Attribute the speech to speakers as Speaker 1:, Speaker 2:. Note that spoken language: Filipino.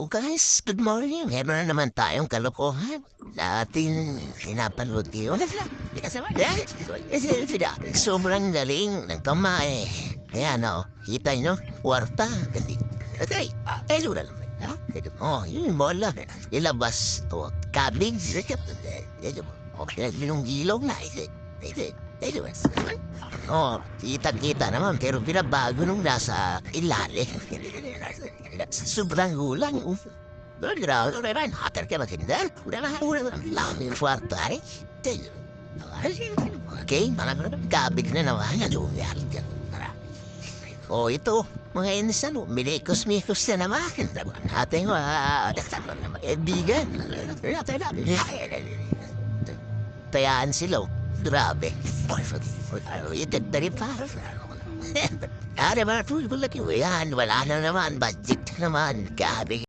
Speaker 1: Oh guys, good morning. Meron na naman tayong kalokohan na ating pinapanood ngayon. Kasi sobrang galing ng kamay. Kaya no, kita nyo, kwarta. Okay, eh, lang. Ha? Oh, yun mo lang. Ilabas to. Cabbage. Okay, yung ilong na. Oh, kita-kita naman pero binabago nung nasa ilalim. Sobrang gulang. Grabe, udah main hotel kayak maganda. Udah lah, udah lami yung kwarta eh. Okay, mga kabig na naman. Ano, Oh, ito, mga insan, milikos-mikos na naman. Ating kaibigan. Tayaan sila. oh. Grabe. Rin pa. अरे बड़ा टूट लेकिन यार बड़ा नमान बस जिट नमान क्या भी